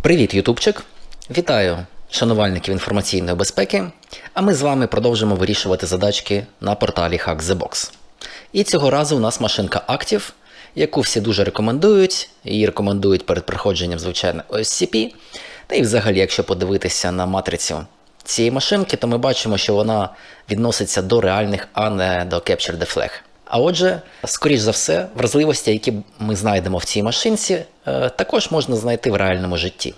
Привіт, Ютубчик! Вітаю шанувальників інформаційної безпеки. А ми з вами продовжимо вирішувати задачки на порталі Hack the Box. І цього разу у нас машинка Active, яку всі дуже рекомендують. Її рекомендують перед проходженням звичайно OSCP. Та і взагалі, якщо подивитися на матрицю цієї машинки, то ми бачимо, що вона відноситься до реальних, а не до Capture the Flag. А отже, скоріш за все, вразливості, які ми знайдемо в цій машинці, е, також можна знайти в реальному житті.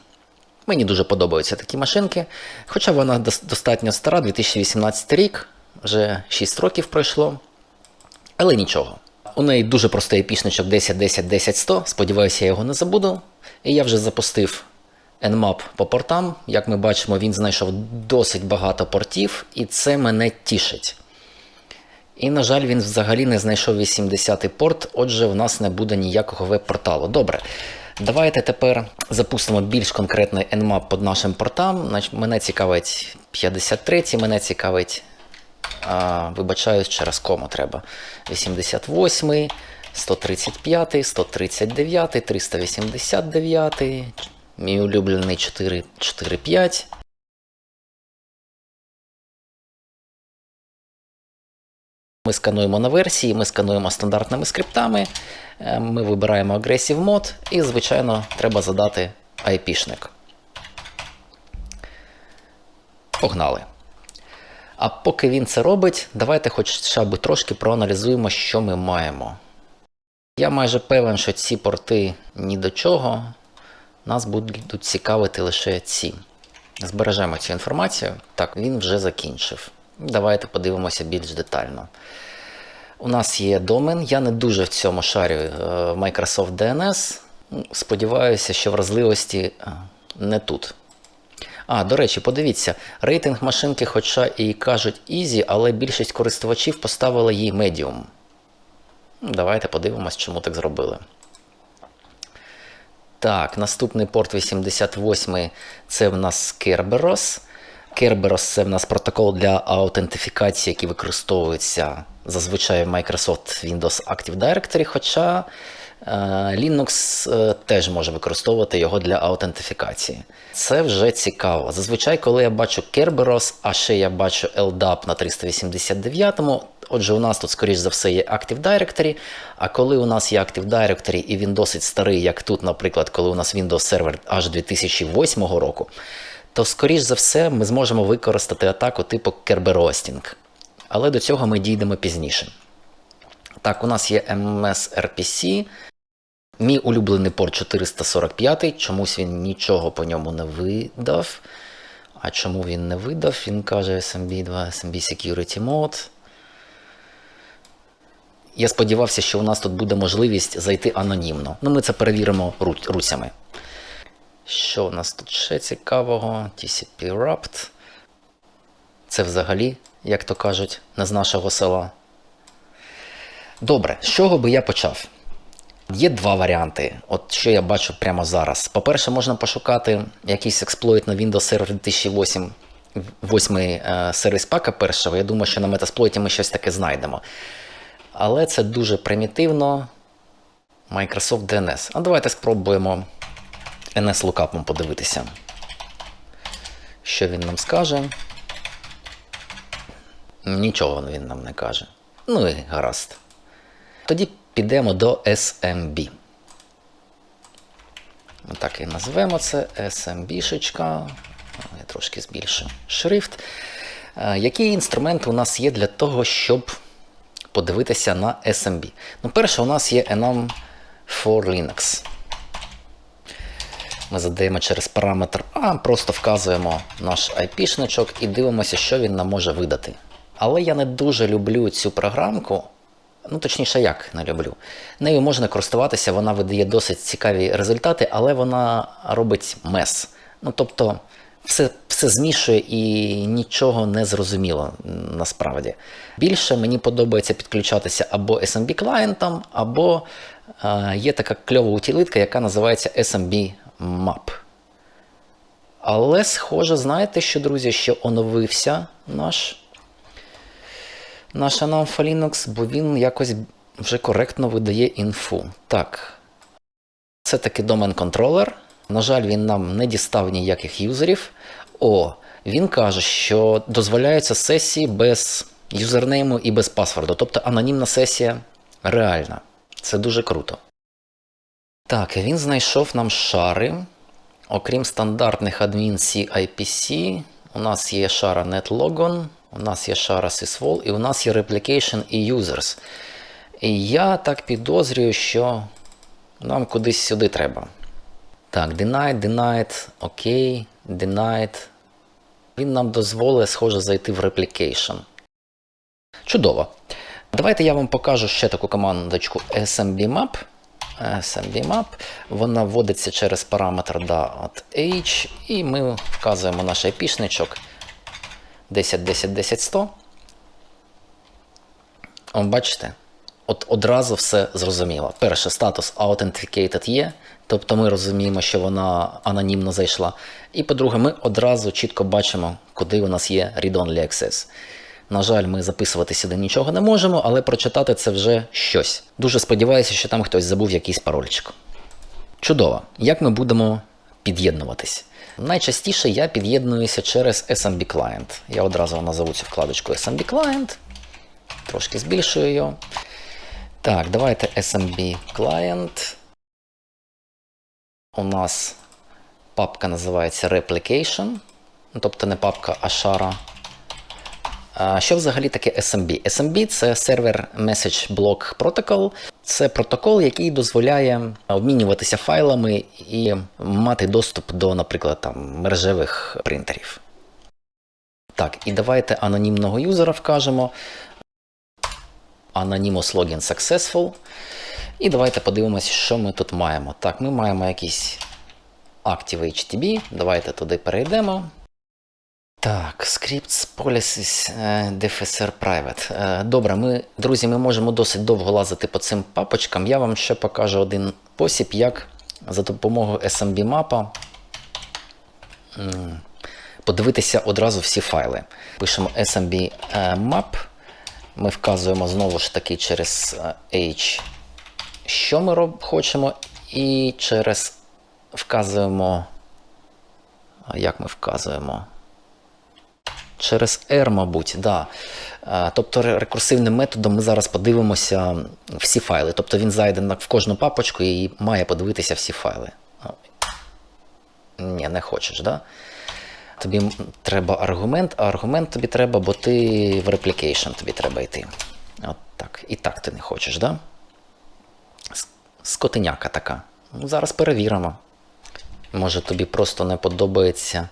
Мені дуже подобаються такі машинки, хоча вона достатньо стара, 2018 рік, вже 6 років пройшло. Але нічого. У неї дуже простий епішничок 10 10 10 100. Сподіваюся, я його не забуду. І я вже запустив Nmap по портам. Як ми бачимо, він знайшов досить багато портів, і це мене тішить. І, на жаль, він взагалі не знайшов 80-й порт, отже, в нас не буде ніякого веб-порталу. Добре. Давайте тепер запустимо більш конкретний Nmap під нашим портам. Мене цікавить 53-й, мене цікавить, а, вибачаюсь, через кому треба. 88-й, 135-й, 139-й, 389-й, мій улюблений 445. Ми скануємо на версії, ми скануємо стандартними скриптами, е, ми вибираємо Aggressive Mode і, звичайно, треба задати IP-шник. Погнали. А поки він це робить, давайте хоча б трошки проаналізуємо, що ми маємо. Я майже певен, що ці порти ні до чого. Нас будуть цікавити лише ці. Збережемо цю інформацію. Так, він вже закінчив. Давайте подивимося більш детально. У нас є домен. Я не дуже в цьому шарю е, Microsoft DNS. Сподіваюся, що вразливості е, не тут. А, до речі, подивіться, рейтинг машинки, хоча і кажуть Easy, але більшість користувачів поставила їй Medium. Давайте подивимось, чому так зробили. Так, наступний порт 88 це в нас Kerberos. Kerberos це в нас протокол для аутентифікації, який використовується зазвичай в Microsoft Windows Active Directory, хоча е, Linux е, теж може використовувати його для аутентифікації. Це вже цікаво. Зазвичай, коли я бачу Kerberos, а ще я бачу LDAP на 389-му, Отже, у нас тут, скоріш за все, є Active Directory. А коли у нас є Active Directory і він досить старий, як тут, наприклад, коли у нас Windows Server аж 2008 року, то, скоріш за все, ми зможемо використати атаку типу Kerberoasting. Але до цього ми дійдемо пізніше. Так, у нас є MS RPC. Мій улюблений порт 445, чомусь він нічого по ньому не видав. А чому він не видав? Він каже SMB 2, SMB Security Mode. Я сподівався, що у нас тут буде можливість зайти анонімно. Ну, ми це перевіримо ру- руцями. Що у нас тут ще цікавого? TCP Wrapped. Це взагалі, як то кажуть, не з нашого села. Добре, з чого би я почав? Є два варіанти, от що я бачу прямо зараз. По-перше, можна пошукати якийсь експлойт на Windows Server 2008 восьмий е, сервіс пака першого. Я думаю, що на метасплойті ми щось таке знайдемо. Але це дуже примітивно. Microsoft DNS. А давайте спробуємо NS лукапом подивитися. Що він нам скаже? Нічого він нам не каже. Ну і гаразд. Тоді підемо до SMB. Ми так і назвемо це SMB-шечка. Я трошки збільшу шрифт. Е, Який інструмент у нас є для того, щоб подивитися на SMB? Ну, перше, у нас є enum for Linux. Ми задаємо через параметр А, просто вказуємо наш IP-шничок і дивимося, що він нам може видати. Але я не дуже люблю цю програмку. Ну, точніше, як не люблю. Нею можна користуватися, вона видає досить цікаві результати, але вона робить мес. Ну, тобто, все, все змішує і нічого не зрозуміло насправді. Більше мені подобається підключатися або SMB клієнтом, або е, є така кльова утилитка, яка називається SMB Map. Але схоже, знаєте що, друзі, що оновився наш наш Anamfa Linux, бо він якось вже коректно видає інфу. Так. Це таки домен контролер. На жаль, він нам не дістав ніяких юзерів. О, він каже, що дозволяються сесії без юзернейму і без паспорту. Тобто анонімна сесія реальна. Це дуже круто. Так, він знайшов нам шари. Окрім стандартних адмін CIPC, у нас є шара NetLogon, у нас є шара sysvol і у нас є Replication і Users. І я так підозрюю, що нам кудись сюди треба. Так, denied, denied, окей, denied. Він нам дозволить, схоже, зайти в Replication. Чудово. Давайте я вам покажу ще таку командочку SMBmap. SMBmap. Вона вводиться через параметр .h, і ми вказуємо наш IP-шничок 10, 10, 10, 100. О, бачите? От одразу все зрозуміло. Перше, статус Authenticated є, тобто ми розуміємо, що вона анонімно зайшла. І по-друге, ми одразу чітко бачимо, куди у нас є read-only access. На жаль, ми записувати сюди нічого не можемо, але прочитати це вже щось. Дуже сподіваюся, що там хтось забув якийсь парольчик. Чудово. Як ми будемо під'єднуватись? Найчастіше я під'єднуюся через SMB Client. Я одразу назову цю вкладочку SMB Client. Трошки збільшую його. Так, давайте SMB Client. У нас папка називається Replication. Ну, Тобто не папка, а шара. Що взагалі таке SMB? SMB це Server Message Block Protocol. Це протокол, який дозволяє обмінюватися файлами і мати доступ до, наприклад, там, мережевих принтерів. Так, і давайте анонімного юзера вкажемо. Anonymous Login Successful. І давайте подивимося, що ми тут маємо. Так, ми маємо якийсь Active HTTP. Давайте туди перейдемо. Так, scripts, policies, е, DFSR Private. Е, Добре, ми, друзі, ми можемо досить довго лазити по цим папочкам. Я вам ще покажу один спосіб, як за допомогою SMB мапа подивитися одразу всі файли. Пишемо SMB е, map. Ми вказуємо знову ж таки через е, H, що ми роб, хочемо, і через вказуємо. Як ми вказуємо? Через R, мабуть, да. Е, Тобто рекурсивним методом ми зараз подивимося всі файли. Тобто він зайде в кожну папочку і має подивитися всі файли. Ні, не хочеш, да? Тобі треба аргумент, а аргумент тобі треба, бо ти в replication тобі треба йти. От так. І так ти не хочеш, да? Скотиняка така. Ну, зараз перевіримо. Може тобі просто не подобається.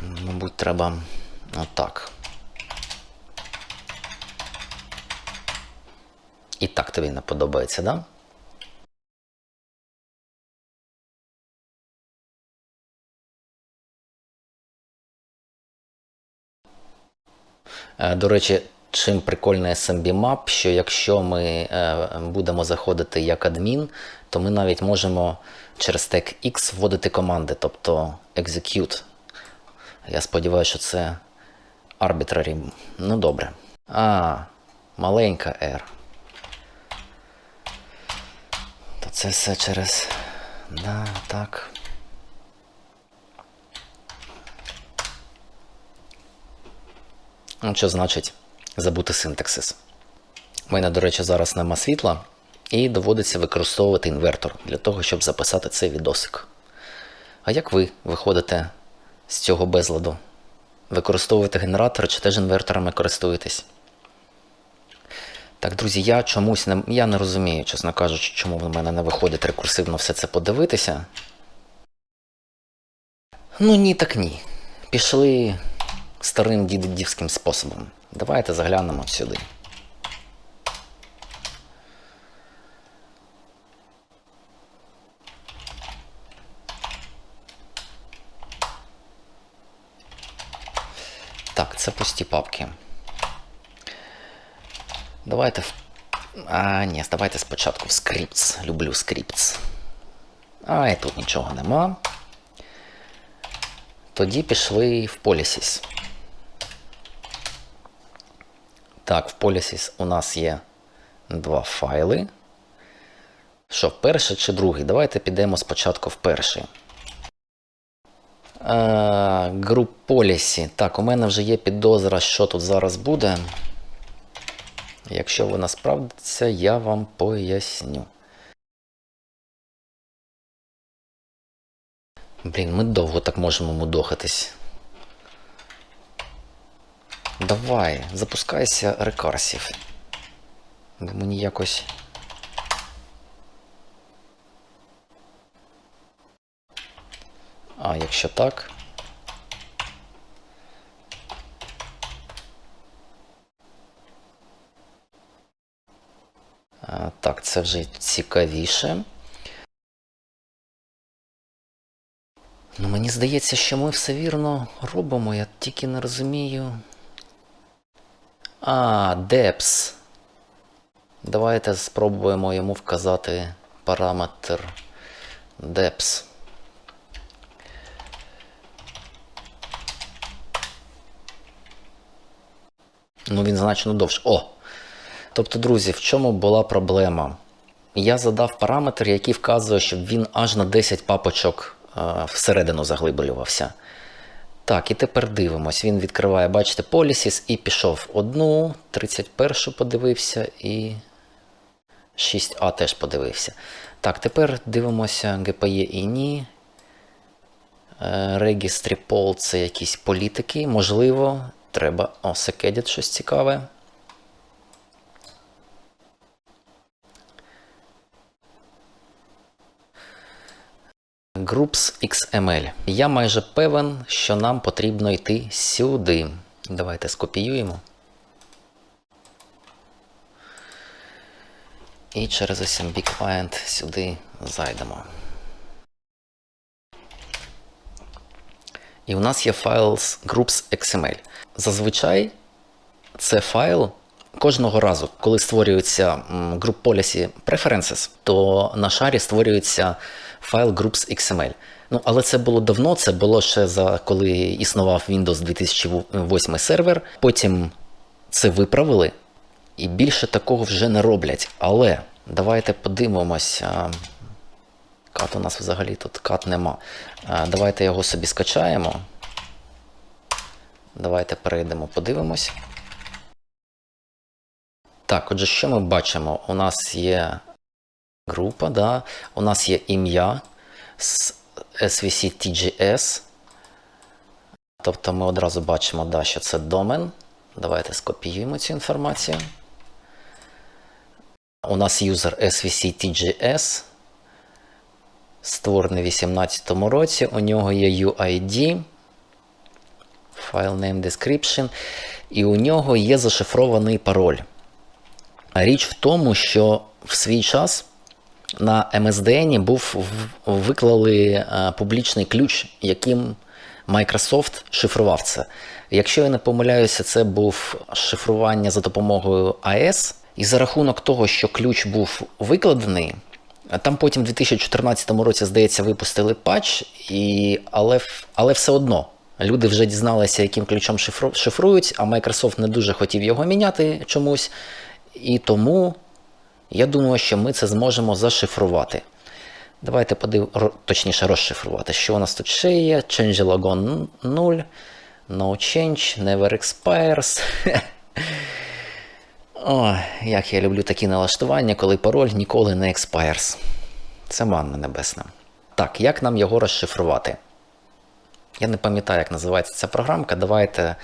Мабуть, треба отак. І так тобі не подобається, да? Е, До речі, чим прикольний SMB Map, що якщо ми е, будемо заходити як адмін, то ми навіть можемо через тег X вводити команди, тобто execute. Я сподіваюся, що це arbitrary. Ну добре. А, маленька R. То це все через. Да, так. Ну, що значить забути синтаксис? У мене, до речі, зараз нема світла, і доводиться використовувати інвертор для того, щоб записати цей відосик. А як ви виходите з цього безладу? Використовуєте генератор чи теж інверторами користуєтесь? Так, друзі, я чомусь не, я не розумію, чесно кажучи, чому в мене не виходить рекурсивно все це подивитися. Ну ні, так ні. Пішли старим дідівським способом. Давайте заглянемо сюди. Так, це пусті папки. Давайте. А, ні, давайте спочатку в Scripts. Люблю Scripts. А, і тут нічого нема. Тоді пішли в Policies. Так, в Policies у нас є два файли. Що, перший чи другий? Давайте підемо спочатку в перший. Груп Policy. Так, у мене вже є підозра, що тут зараз буде. Якщо вона справдиться, я вам поясню. Блін, ми довго так можемо мудохатись. Давай, запускайся рекарсів. Бо мені якось. А, якщо так. Так, це вже цікавіше. Ну, мені здається, що ми все вірно робимо, я тільки не розумію. А, Депс. Давайте спробуємо йому вказати параметр Deps. Ну, він значно довше. О! Тобто, друзі, в чому була проблема? Я задав параметр, який вказує, щоб він аж на 10 папочок е, всередину заглиблювався. Так, і тепер дивимось. Він відкриває, бачите, Policies і пішов одну, 31 подивився і 6А теж подивився. Так, тепер дивимося GPE і ні. Registry Poll це якісь політики. Можливо, треба. О, Secedit щось цікаве. Groups XML. Я майже певен, що нам потрібно йти сюди. Давайте скопіюємо. І через SMB Client сюди зайдемо. І у нас є файл з Groups XML. Зазвичай це файл кожного разу, коли створюється Group Policy Preferences, то на шарі створюється файл Groups XML. Ну, але це було давно, це було ще за коли існував Windows 2008 сервер. Потім це виправили, і більше такого вже не роблять. Але давайте подивимося. Кат у нас взагалі тут кат нема. Давайте його собі скачаємо. Давайте перейдемо, подивимось. Так, отже, що ми бачимо? У нас є група, да? у нас є ім'я з SVC TGS. Тобто ми одразу бачимо, да, що це домен. Давайте скопіюємо цю інформацію. У нас юзер SVC TGS. Створений в 2018 році. У нього є UID, File Name Description, і у нього є зашифрований пароль. Річ в тому, що в свій час на MSDN був виклали е, публічний ключ, яким Microsoft шифрував це. Якщо я не помиляюся, це був шифрування за допомогою AES. І за рахунок того, що ключ був викладений, там потім в 2014 році, здається, випустили патч, і, але, але все одно люди вже дізналися, яким ключом шифру, шифрують, а Microsoft не дуже хотів його міняти чомусь. І тому я думаю, що ми це зможемо зашифрувати. Давайте подив... точніше розшифрувати, що у нас тут ще є. Changelog 0, no change, never expires. О, як я люблю такі налаштування, коли пароль ніколи не expires. Це манна небесна. Так, як нам його розшифрувати? Я не пам'ятаю, як називається ця програмка. Давайте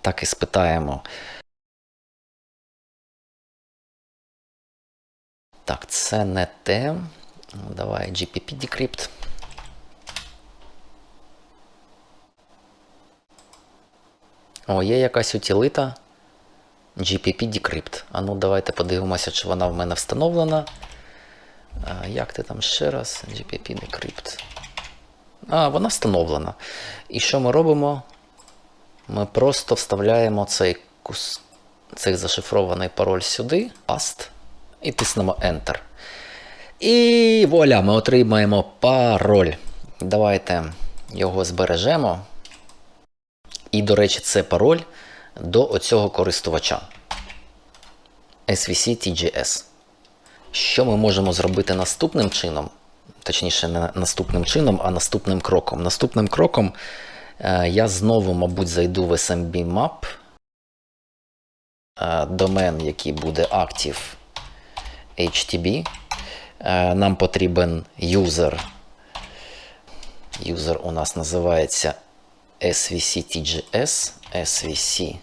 так і спитаємо. Так, це не те. Давай GPP Decrypt. О, є якась утилита. GPP Decrypt. А ну давайте подивимося, чи вона в мене встановлена. Як ти там ще раз? GPP Decrypt. А, вона встановлена. І що ми робимо? Ми просто вставляємо цей кус... цей зашифрований пароль сюди, Past, і тиснемо Enter. І вуаля, ми отримаємо пароль. Давайте його збережемо. І, до речі, це пароль до оцього користувача. SVC TGS. Що ми можемо зробити наступним чином? Точніше, не наступним чином, а наступним кроком. Наступним кроком е, я знову, мабуть, зайду в SMB Map, е, домен, який буде Active HTTP. Е, Нам потрібен user. User у нас називається SVC TGS. SVC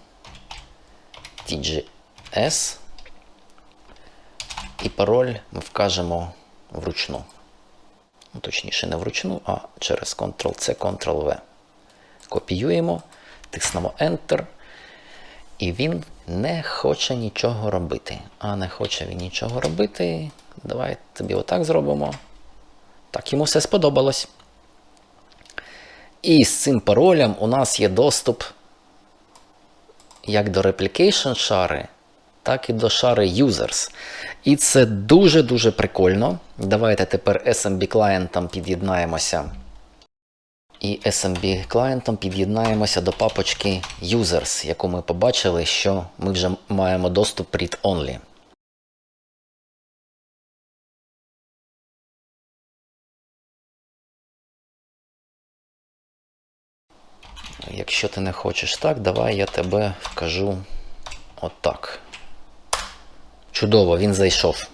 TGS. І пароль ми вкажемо вручну. Ну, точніше, не вручну, а через Ctrl-C, Ctrl-V. Копіюємо, тиснемо Enter. І він не хоче нічого робити. А не хоче він нічого робити. Давай тобі отак зробимо. Так, йому все сподобалось. І з цим паролем у нас є доступ як до replication шари, так і до шари users. І це дуже-дуже прикольно. Давайте тепер SMB клієнтам під'єднаємося. І SMB клієнтом під'єднаємося до папочки users, яку ми побачили, що ми вже маємо доступ read-only. Якщо ти не хочеш так, давай я тебе вкажу отак. Чудово, він зайшов.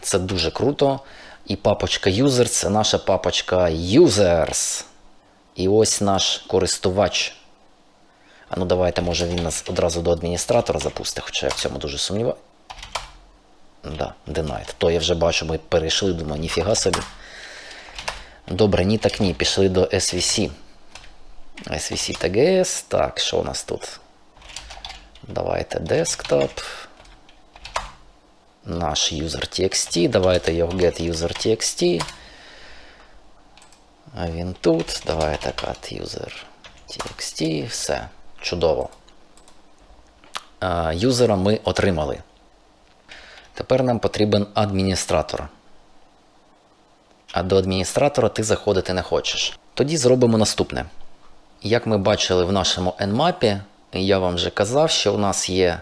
Це дуже круто. І папочка Users це наша папочка Users. І ось наш користувач. А ну давайте, може, він нас одразу до адміністратора запустить, хоча я в цьому дуже сумніваюся. Да, denied. То я вже бачу, ми перейшли, думаю, ніфіга собі. Добре, ні так ні. Пішли до SVC. SVC TGS. Так, що у нас тут? Давайте desktop. Наш user.txt. Давайте його get user.txt. А він тут. Давайте cut user.txt. Все. Чудово. Юзера ми отримали. Тепер нам потрібен адміністратор. А до адміністратора ти заходити не хочеш. Тоді зробимо наступне. Як ми бачили в нашому Nmap, я вам вже казав, що у нас є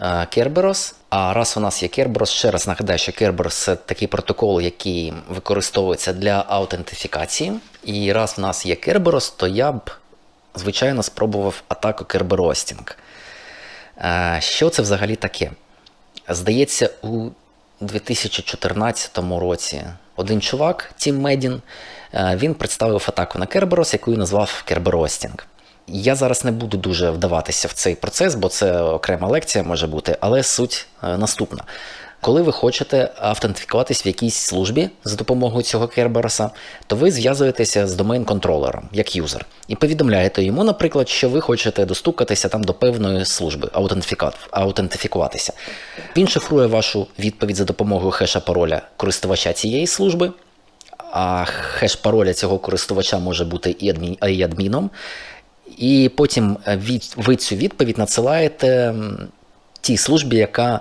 е, Kerberos. А раз у нас є Kerberos, ще раз нагадаю, що Kerberos це такий протокол, який використовується для аутентифікації. І раз в нас є Kerberos, то я б, звичайно, спробував атаку Kerberosting. Е, Що це взагалі таке? Здається, у 2014 році один чувак, Тім Медін, він представив атаку на Kerberos, яку і назвав Kerberosting. Я зараз не буду дуже вдаватися в цей процес, бо це окрема лекція може бути, але суть е, наступна. Коли ви хочете автентифікуватись в якійсь службі за допомогою цього Кербероса, то ви зв'язуєтеся з домен-контролером як юзер і повідомляєте йому, наприклад, що ви хочете достукатися там до певної служби, аутентифікуватися. Він шифрує вашу відповідь за допомогою хеша пароля користувача цієї служби. А хеш пароля цього користувача може бути і, адмін, і адміном. І потім від, ви цю відповідь надсилаєте тій службі, яка,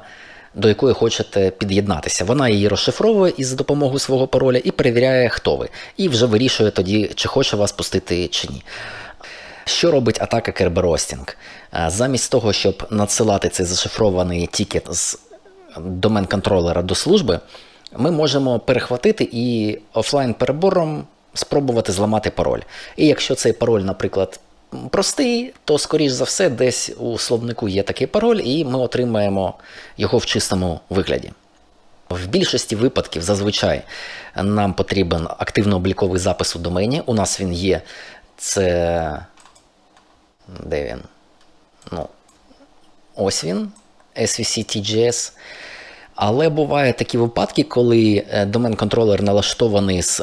до якої хочете під'єднатися. Вона її розшифровує із допомогою свого пароля і перевіряє, хто ви. І вже вирішує тоді, чи хоче вас пустити чи ні. Що робить атака? Е, Замість того, щоб надсилати цей зашифрований тікет з домен-контролера до служби, ми можемо перехватити і офлайн-перебором спробувати зламати пароль. І якщо цей пароль, наприклад, простий, то, скоріш за все, десь у словнику є такий пароль, і ми отримаємо його в чистому вигляді. В більшості випадків зазвичай нам потрібен активно-обліковий запис у домені. У нас він є. Це. Де він? Ну, ось він. SVC TGS. Але бувають такі випадки, коли е, домен-контролер налаштований з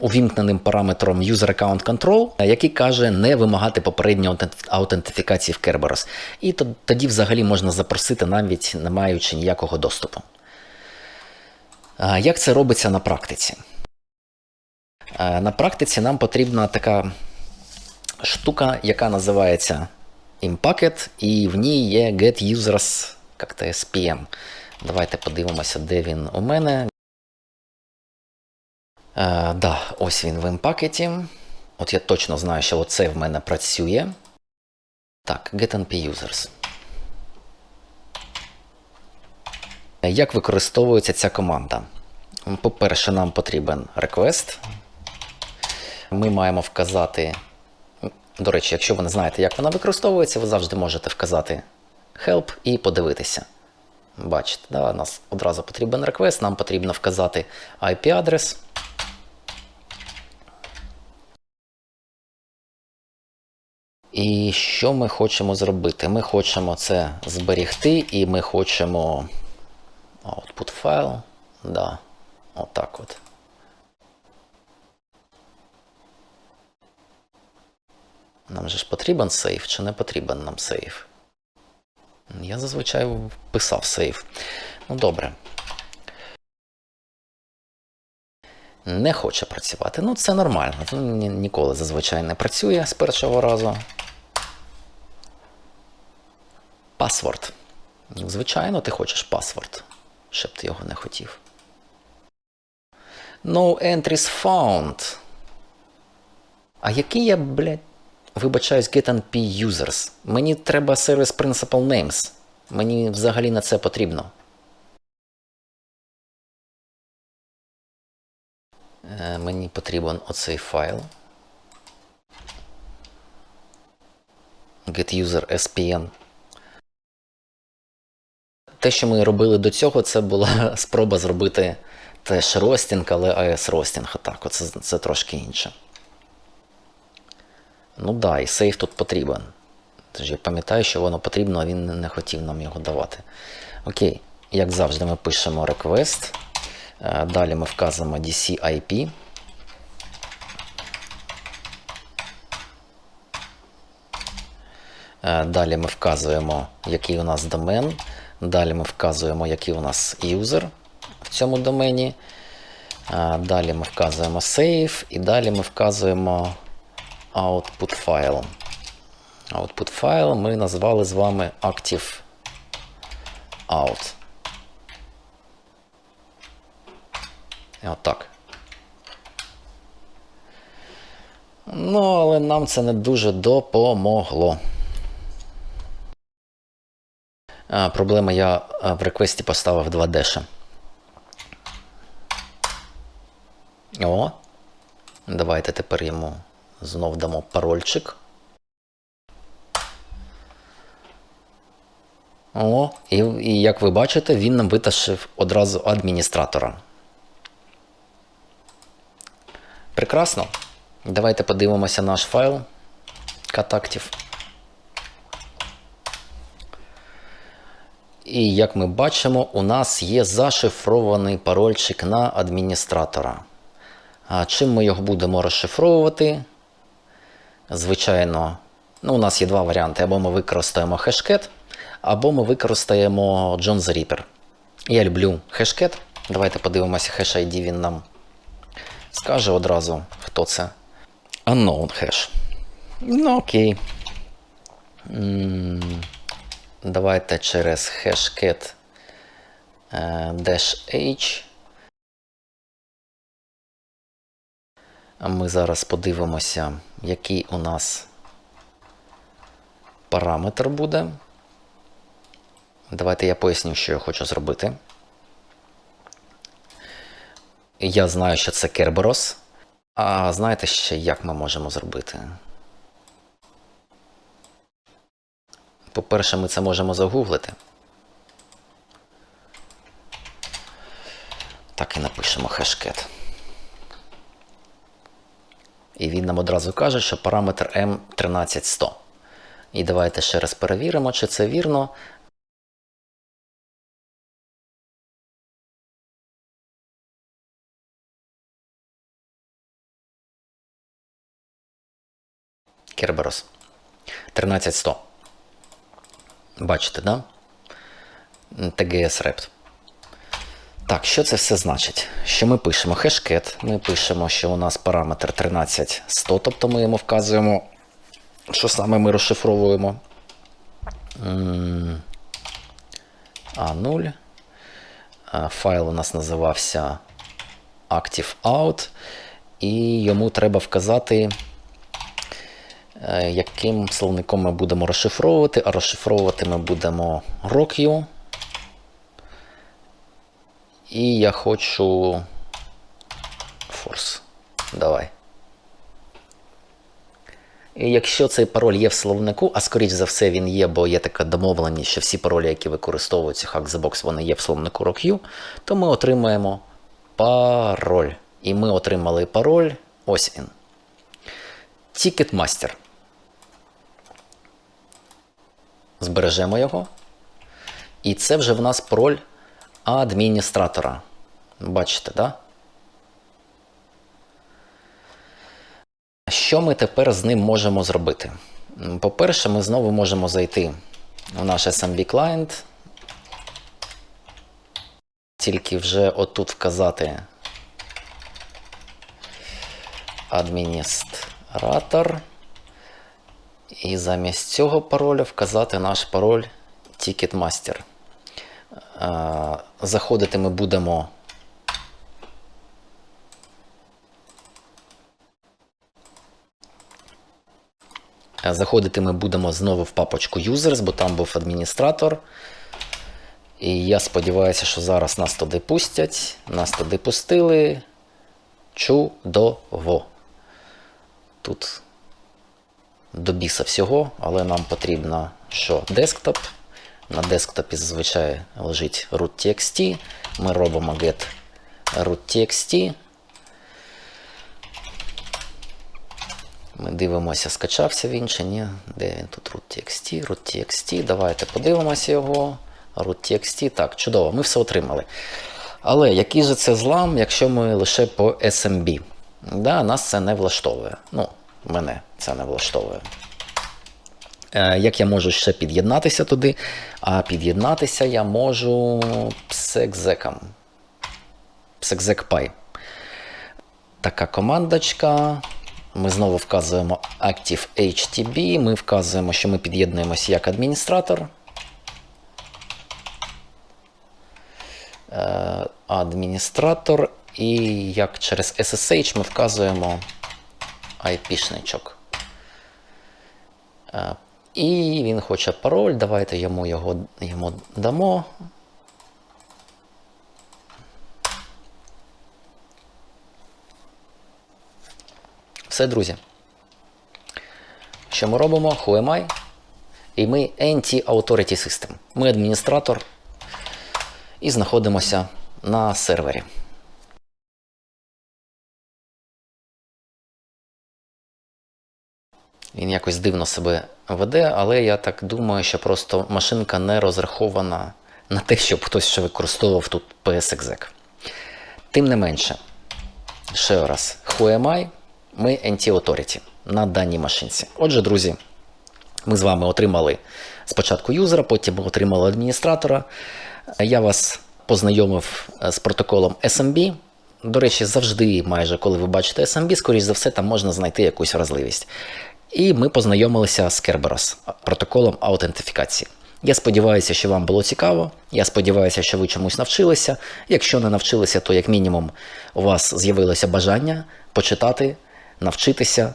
увімкненим параметром User Account Control, е, який каже не вимагати попередньої аутентифікації в Kerberos. І тоді взагалі можна запросити, навіть не маючи ніякого доступу. Як це робиться на практиці? На практиці нам потрібна така штука, яка називається Impacket, і в ній є Get Users як-то SPM. Давайте подивимося, де він у мене. Е, да, ось він в Impacket. От я точно знаю, що оце в мене працює. Так, Get NP Users. Як використовується ця команда? По-перше, нам потрібен request. Ми маємо вказати. До речі, якщо ви не знаєте, як вона використовується, ви завжди можете вказати help і подивитися. Бачите, да, у нас одразу потрібен request, нам потрібно вказати IP-адрес. І що ми хочемо зробити? Ми хочемо це зберігти, і ми хочемо output файл. Да, отак от. Нам же ж потрібен сейф чи не потрібен нам сейф? Я зазвичай вписав сейф. Ну добре. Не хоче працювати. Ну, це нормально. Ні- ніколи зазвичай не працює з першого разу. Пасворд. Звичайно, ти хочеш пасворд, щоб ти його не хотів. No entries found. А який я, блядь, вибачаюсь, get NP users? Мені треба service principal names. Мені взагалі на це потрібно. Е, Мені потрібен оцей файл. Get SPN. Те, що ми робили до цього, це була спроба зробити теж ростінг, але AS ростінг. Отак, оце, це трошки інше. Ну да, і сейф тут потрібен. Тож я пам'ятаю, що воно потрібно, а він не- хотів нам його давати. Окей, як завжди, ми пишемо request. Е, Далі ми вказуємо DC IP. Е, Далі ми вказуємо, який у нас домен. Далі ми вказуємо, який у нас юзер в цьому домені. Е, Далі ми вказуємо save і далі ми вказуємо output файл. Output файл ми назвали з вами active out. Отак. Ну, але нам це не дуже допомогло. А, проблема я в реквесті поставив 2 деша. О. Давайте тепер йому знов дамо парольчик. О, і, і як ви бачите, він нам витащив одразу адміністратора. Прекрасно. Давайте подивимося наш файл контактів. І як ми бачимо, у нас є зашифрований парольчик на адміністратора. А чим ми його будемо розшифровувати? Звичайно, ну, у нас є два варіанти: або ми використаємо хешкет, або ми використаємо John Reaper. Я люблю хешкет. Давайте подивимося, хеш ID він нам скаже одразу, хто це. Unknown hash. Ну, окей. Давайте через hashcat е, dash h. Ми зараз подивимося, який у нас параметр буде. Давайте я поясню, що я хочу зробити. Я знаю, що це Kerberos. А знаєте ще, як ми можемо зробити? По-перше, ми це можемо загуглити. Так і напишемо хешкет. І він нам одразу каже, що параметр M13100. І давайте ще раз перевіримо, чи це вірно. Керберос. 13100. Бачите, да? TGS Rept. Так, що це все значить? Що ми пишемо хешкет, ми пишемо, що у нас параметр 13100, тобто ми йому вказуємо, що саме ми розшифровуємо. А0. Файл у нас називався ActiveOut, і йому треба вказати, е, яким словником ми будемо розшифровувати, а розшифровувати ми будемо ROCU. І я хочу. Форс. Давай. І якщо цей пароль є в словнику, а скоріш за все він є, бо є така домовленість, що всі паролі, які використовуються Hack the Box, вони є в словнику RockU, то ми отримаємо пароль. І ми отримали пароль. Ось він. Ticketmaster. Збережемо його. І це вже в нас пароль адміністратора. Бачите? Да? Що ми тепер з ним можемо зробити? По-перше, ми знову можемо зайти в наш SMB клієнт. Тільки вже отут вказати адміністратор. І замість цього пароля вказати наш пароль Ticketmaster. Заходити ми будемо. Заходити ми будемо знову в папочку Users, бо там був адміністратор. І я сподіваюся, що зараз нас туди пустять. Нас туди пустили. Чудово. Тут до біса всього, але нам потрібно що? Десктоп. На десктопі зазвичай лежить root.txt. Ми робимо get root.txt. Ми дивимося, скачався він чи ні. Де він тут root.txt, root.txt. Давайте подивимося його. Root.txt. Так, чудово, ми все отримали. Але який же це злам, якщо ми лише по SMB? Да, нас це не влаштовує. Ну, мене це не влаштовує. Е, Як я можу ще під'єднатися туди? А під'єднатися я можу псекзеком. PsexecPy. Така командочка. Ми знову вказуємо Active HTB. Ми вказуємо, що ми під'єднуємося як адміністратор. Е, Адміністратор. І як через SSH ми вказуємо IP-шничок. І він хоче пароль. Давайте йому його йому дамо. Все, друзі. Що ми робимо? Who am I? І ми Anti-Authority System. Ми адміністратор і знаходимося на сервері. Він якось дивно себе веде, але я так думаю, що просто машинка не розрахована на те, щоб хтось ще використовував тут PSExec. Тим не менше, ще раз, who am I? Ми Anti-Authority на даній машинці. Отже, друзі, ми з вами отримали спочатку юзера, потім ми отримали адміністратора. Я вас познайомив з протоколом SMB. До речі, завжди, майже коли ви бачите SMB, скоріш за все, там можна знайти якусь вразливість. І ми познайомилися з Kerberos, протоколом аутентифікації. Я сподіваюся, що вам було цікаво. Я сподіваюся, що ви чомусь навчилися. Якщо не навчилися, то як мінімум у вас з'явилося бажання почитати, навчитися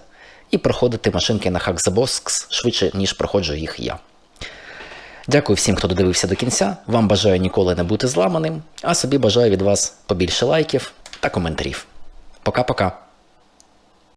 і проходити машинки на Hack the Box швидше, ніж проходжу їх я. Дякую всім, хто додивився до кінця. Вам бажаю ніколи не бути зламаним, а собі бажаю від вас побільше лайків та коментарів. Пока-пока.